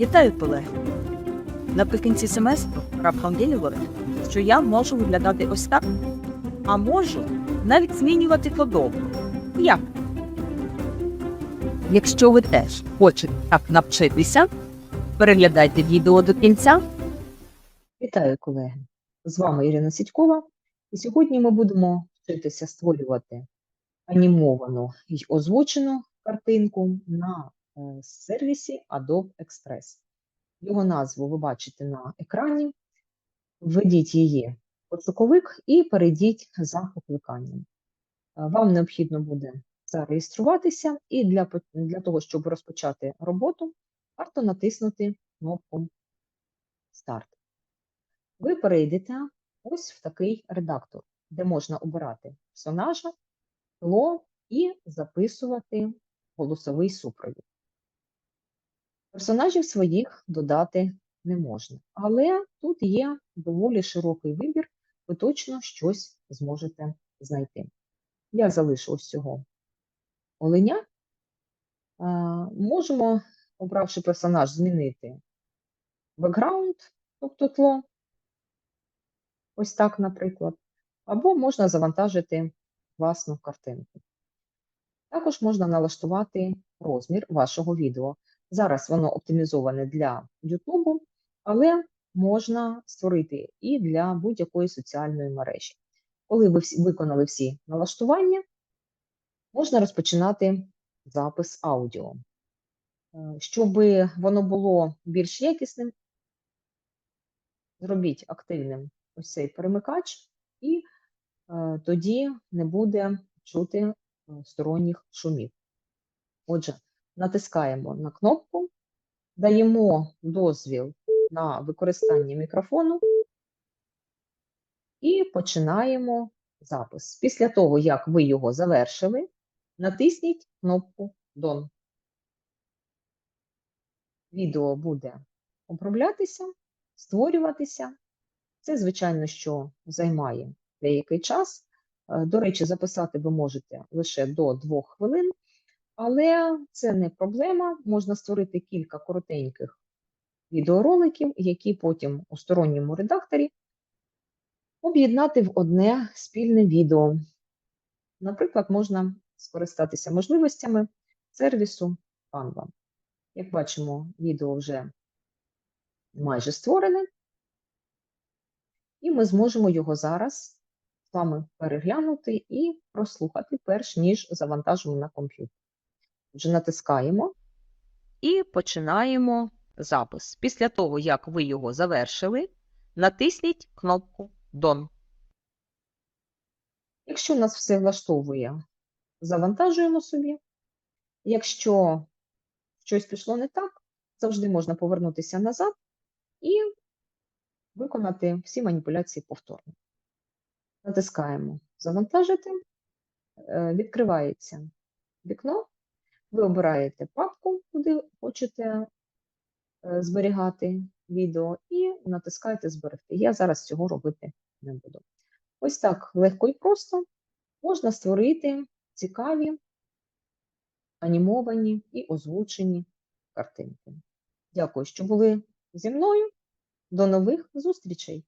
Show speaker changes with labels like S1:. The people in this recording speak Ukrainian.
S1: Вітаю, колеги! Наприкінці семестру раптом виявилось, що я можу виглядати ось так, а можу навіть змінювати подобу. Як? Якщо ви теж хочете так навчитися, переглядайте відео до кінця.
S2: Вітаю, колеги! З вами Ірина Сідькова, і сьогодні ми будемо вчитися створювати анімовану й озвучену картинку на сервісі Adobe Express. Його назву ви бачите на екрані. Введіть її в пошуковик і перейдіть за покликанням. Е, Вам необхідно буде зареєструватися, і для, для того, щоб розпочати роботу, варто натиснути кнопку Старт ви перейдете ось в такий редактор, де можна обирати персонажа, тло і записувати голосовий супровід. Персонажів своїх додати не можна, але тут є доволі широкий вибір, ви точно щось зможете знайти. Я залишу ось цього оленя. Можемо, обравши персонаж, змінити бекграунд, тобто тло, ось так, наприклад, або можна завантажити власну картинку. Також можна налаштувати розмір вашого відео. Зараз воно оптимізоване для YouTube, але можна створити і для будь-якої соціальної мережі. Коли ви виконали всі налаштування, можна розпочинати запис аудіо. Е, Щоб воно було більш якісним, зробіть активним ось цей перемикач, і е, тоді не буде чути е, сторонніх шумів. Отже, натискаємо на кнопку, даємо дозвіл на використання мікрофону і починаємо запис. Після того, як ви його завершили, натисніть кнопку Done. Відео буде оброблятися, створюватися. Це, звичайно, що займає деякий час. Е, До речі, записати ви можете лише до 2 хвилин, але це не проблема. Можна створити кілька коротеньких відеороликів, які потім у сторонньому редакторі об'єднати в одне спільне відео. Наприклад, можна скористатися можливостями сервісу Canva. Як бачимо, відео вже майже створене, і ми зможемо його зараз з вами переглянути і прослухати, перш ніж завантажимо на комп'ютер. Отже, натискаємо і починаємо запис. Після того, як ви його завершили, натисніть кнопку Done. Якщо нас все влаштовує, завантажуємо собі. Якщо щось пішло не так, завжди можна повернутися назад і виконати всі маніпуляції повторно. Натискаємо Завантажити, Е, відкривається вікно, ви обираєте папку, куди хочете е, зберігати відео, і натискаєте Зберегти. Я зараз цього робити не буду. Ось так легко і просто можна створити цікаві, анімовані і озвучені картинки. Дякую, що були зі мною. До нових зустрічей!